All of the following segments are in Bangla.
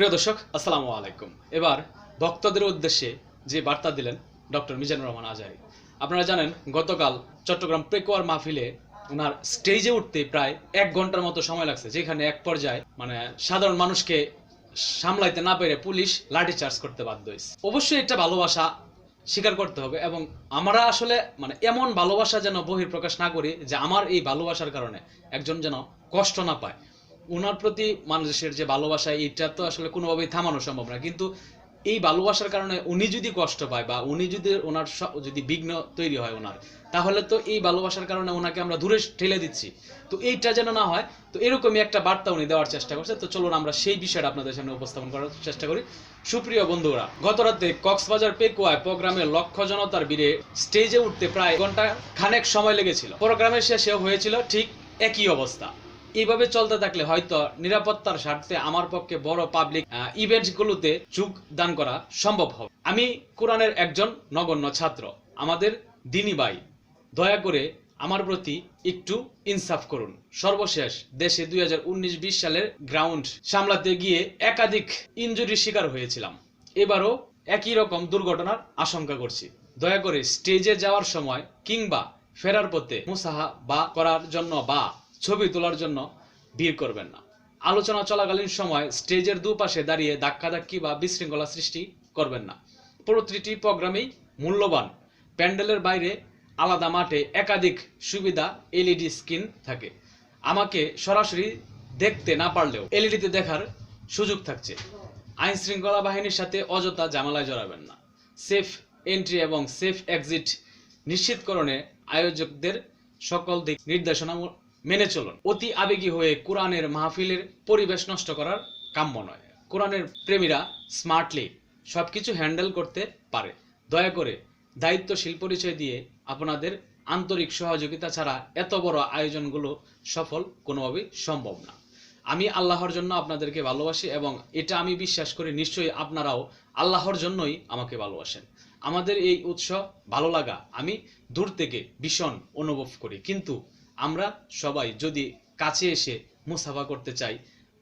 প্রিয় দর্শক, আসসালামু আলাইকুম। এবার ভক্তদের উদ্দেশ্যে যে বার্তা দিলেন ডক্টর মিজানুর রহমান আজারি। আপনারা জানেন, গতকাল চট্টগ্রাম প্রেকোয়ার মাহফিলে ওনার স্টেজে উঠতে প্রায় এক ঘণ্টার মতো সময় লাগছে, যেখানে এক পর্যায়ে মানে সাধারণ মানুষকে সামলাইতে না পেরে পুলিশ লাঠি চার্জ করতে বাধ্য হয়েছে। অবশ্যই এটা ভালোবাসা স্বীকার করতে হবে এবং আমরা আসলে মানে এমন ভালোবাসা যেন বহির প্রকাশ না করি যে আমার এই ভালোবাসার কারণে একজন যেন কষ্ট না পায়। ওনার প্রতি মানুষের যে ভালোবাসা, এটা তো আসলে কোনোভাবেই থামানো সম্ভব না। কিন্তু এই ভালোবাসার কারণে উনি যদি কষ্ট পায় বা উনি যদি ওনার যদি বিঘ্ন তৈরি হয় ওনার তাহলে তো এই ভালোবাসার কারণে ওনাকে আমরা দূরে ঠেলে দিচ্ছি। তো এইটা যেন না হয়, তো এরকমই একটা বার্তা উনি দেওয়ার চেষ্টা করছে। তো চলুন আমরা সেই বিষয়টা আপনাদের সামনে উপস্থাপন করার চেষ্টা করি। সুপ্রিয় বন্ধুরা, গত রাতে কক্সবাজার পেকুয়ায় প্রোগ্রামে লক্ষ জনতার বীরে স্টেজে উঠতে প্রায় ঘণ্টা খানেক সময় লেগেছিল। প্রোগ্রামের শেষে হয়েছিল ঠিক একই অবস্থা। এইভাবে চলতে থাকলে হয়তো নিরাপত্তার স্বার্থে আমার পক্ষে বড় পাবলিক ইভেন্টগুলোতে যোগ দান করা সম্ভব হবে। আমি কোরআনের একজন নগণ্য ছাত্র। আমাদের দিনী ভাই, দয়া করে আমার প্রতি একটু ইনসাফ করুন। সর্বশেষ দেশে দুই হাজার সালের গ্রাউন্ড সামলাতে গিয়ে একাধিক ইনজুরির শিকার হয়েছিলাম। এবারও একই রকম দুর্ঘটনার আশঙ্কা করছি। দয়া করে স্টেজে যাওয়ার সময় কিংবা ফেরার পথে মুসাহা বা করার জন্য বা ছবি তোলার জন্য ভিড় করবেন না। আলোচনা চলাকালীন সময় স্টেজের দুপাশে দাঁড়িয়ে ধাক্কাধাক্কি বা বিশৃঙ্খলা সৃষ্টি করবেন না। প্রতিটি প্রোগ্রামেই মূল্যবান। প্যান্ডেলের বাইরে আলাদা মাঠে একাধিক সুবিধা এলইডি স্ক্রিন থাকে। আমাকে সরাসরি দেখতে না পারলেও এলইডিতে দেখার সুযোগ থাকছে। আইন শৃঙ্খলা বাহিনীর সাথে অযথা ঝামেলায় জড়াবেন না। সেফ এন্ট্রি এবং সেফ এক্সিট নিশ্চিতকরণে আয়োজকদের সকল দিক নির্দেশনা মেনে চলুন। অতি আবেগী হয়ে কোরআনের মাহফিলের পরিবেশ নষ্ট করার কাম্য নয়। কোরআনের প্রেমীরা স্মার্টলি সবকিছু হ্যান্ডেল করতে পারে। দয়া করে দায়িত্বশীল পরিচয় দিয়ে আপনাদের আন্তরিক সহযোগিতা ছাড়া এত বড় আয়োজনগুলো সফল কোনোভাবেই সম্ভব না। আমি আল্লাহর জন্য আপনাদেরকে ভালোবাসি এবং এটা আমি বিশ্বাস করি নিশ্চয়ই আপনারাও আল্লাহর জন্যই আমাকে ভালোবাসেন। আমাদের এই উৎসব ভালো লাগা আমি দূর থেকে ভীষণ অনুভব করি। কিন্তু আমরা সবাই যদি কাছে এসে মুসাফা করতে চাই,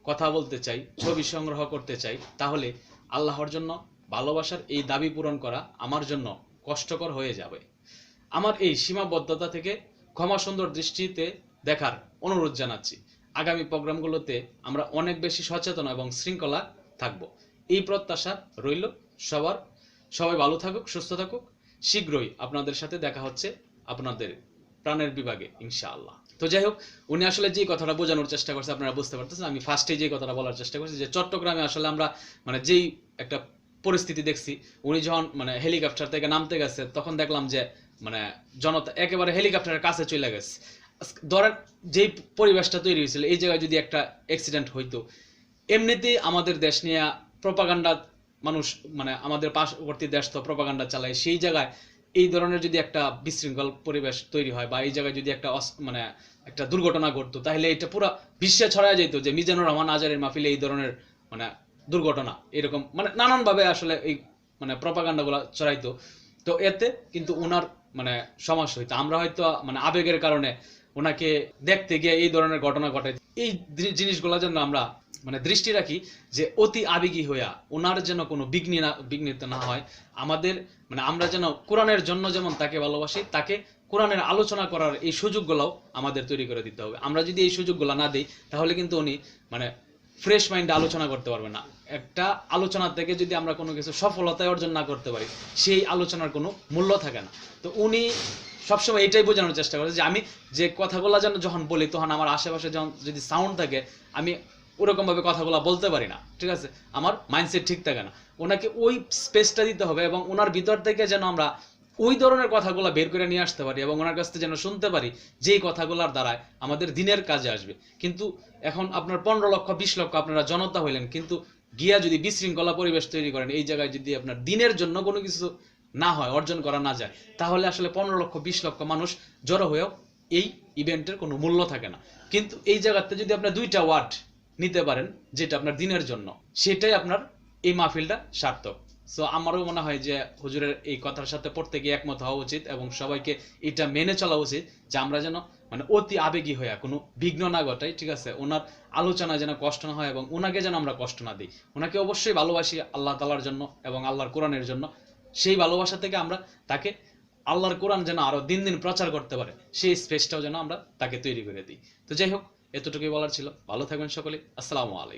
কথা বলতে চাই, ছবি সংগ্রহ করতে চাই, তাহলে আল্লাহর জন্য ভালোবাসার এই দাবি পূরণ করা আমার জন্য কষ্টকর হয়ে যাবে। আমার এই সীমাবদ্ধতা থেকে ক্ষমা সুন্দর দৃষ্টিতে দেখার অনুরোধ জানাচ্ছি। আগামী প্রোগ্রামগুলোতে আমরা অনেক বেশি সচেতন এবং শৃঙ্খলা থাকব। এই প্রত্যাশা রইল সবার। সবাই ভালো থাকুক, সুস্থ থাকুক। শীঘ্রই আপনাদের সাথে দেখা হচ্ছে আপনাদের প্রাণের বিভাগে, ইনশাআল্লাহ। তো যাই হোক, উনি আসলে যে কথাটা বোঝানোর চেষ্টা করছে, আপনারা বুঝতে পারতেছেন, আমি ফার্স্টে যে কথাটা বলার চেষ্টা করছি যে চট্টগ্রামে আসলে আমরা মানে যেই একটা পরিস্থিতি দেখছি, উনি যখন মানে হেলিকপ্টার থেকে নামতে গেছে, তখন দেখলাম যে মানে জনতা একেবারে হেলিকপ্টারের কাছে চলে গেছে। ধরেন যেই পরিবেশটা তৈরি হয়েছিল, এই জায়গায় যদি একটা অ্যাক্সিডেন্ট হইতো, এমনিতেই আমাদের দেশ নিয়ে প্রপাগান্ডা মানুষ মানে আমাদের পার্শ্ববর্তী দেশ তো প্রপাগান্ডা চালায়, সেই জায়গায় এই ধরনের যদি একটা বিশৃঙ্খল পরিবেশ তৈরি হয় বা এই জায়গায় যদি একটা মানে একটা দুর্ঘটনা ঘটতো, তাহলে এটা পুরো বিশ্বে ছড়ায় যেত যে মিজানুর রহমান আজারের মাহফিলে এই ধরনের মানে দুর্ঘটনা, এরকম মানে নানানভাবে আসলে এই মানে প্রপাগান্ডাগুলো ছড়াইতো। তো এতে কিন্তু ওনার মানে সমস্যা হইতো। আমরা হয়তো মানে আবেগের কারণে ওনাকে দেখতে গিয়ে এই ধরনের ঘটনা ঘটে এই জিনিসগুলো যেন আমরা মানে দৃষ্টি রাখি যে অতি আবেগী হইয়া ওনার যেন কোনো বিঘ্ন না, বিঘ্নিত না হয়। আমাদের মানে আমরা যেন কোরআনের জন্য যেমন তাকে ভালোবাসি, তাকে কোরআনের আলোচনা করার এই সুযোগগুলোও আমাদের তৈরি করে দিতে হবে। আমরা যদি এই সুযোগগুলো না দিই, তাহলে কিন্তু উনি মানে ফ্রেশ মাইন্ডে আলোচনা করতে পারবে না। একটা আলোচনা থেকে যদি আমরা কোনো কিছু সফলতায় অর্জন না করতে পারি, সেই আলোচনার কোনো মূল্য থাকে না। তো উনি সবসময় এটাই বোঝানোর চেষ্টা করে যে আমি যে কথাগুলো যেন যখন বলি, তখন আমার আশেপাশে যখন যদি সাউন্ড থাকে, আমি ওরকম ভাবে কথাগুলো বলতে পারি না, ঠিক আছে? আমার মাইন্ডসেট ঠিক থাকে না। ওনাকে ওই স্পেসটা দিতে হবে এবং ওনার ভিতর থেকে যেন আমরা ওই ধরনের কথাগুলো বের করে নিয়ে আসতে পারি এবং ওনার কাছ থেকে যেন শুনতে পারি যেই কথাগুলোর দ্বারায় আমাদের দিনের কাজে আসবে। কিন্তু এখন আপনার পনেরো লক্ষ, বিশ লক্ষ আপনারা জনতা হইলেন, কিন্তু গিয়া যদি বিশৃঙ্খলা পরিবেশ তৈরি করেন, এই জায়গায় যদি আপনার দিনের জন্য কোনো কিছু না হয়, অর্জন করা না যায়, তাহলে আসলে পনেরো লক্ষ, বিশ লক্ষ মানুষ জড়ো হয়েও এই ইভেন্টের কোনো মূল্য থাকে না। কিন্তু এই জায়গাতে যদি আপনার দুইটা ওয়ার্ড নিতে পারেন, যেটা আপনার দিনের জন্য। সেটাই আপনার এই মাহফিলটা সার্থক। সো আমারও মনে হয় যে হুজুরের এই কথার সাথে প্রত্যেকে একমত হওয়া উচিত এবং সবাইকে এটা মেনে চলা উচিত যে আমরা যেন মানে অতি আবেগী হইয়া কোনো বিঘ্ন না ঘটাই, ঠিক আছে? ওনার আলোচনা যেন কষ্ট না হয় এবং ওনাকে যেন আমরা কষ্ট না দিই। ওনাকে অবশ্যই ভালোবাসি আল্লাহ তালার জন্য এবং আল্লাহর কোরআনের জন্য। সেই ভালোবাসা থেকে আমরা তাকে আল্লাহর কোরআন যেন আরও দিন দিন প্রচার করতে পারে, সেই স্পেসটাও যেন আমরা তাকে তৈরি করে দিই। তো যাই হোক এতটুকুই বলার ছিল। ভালো থাকবেন সকলে। আসসালামু আলাইকুম।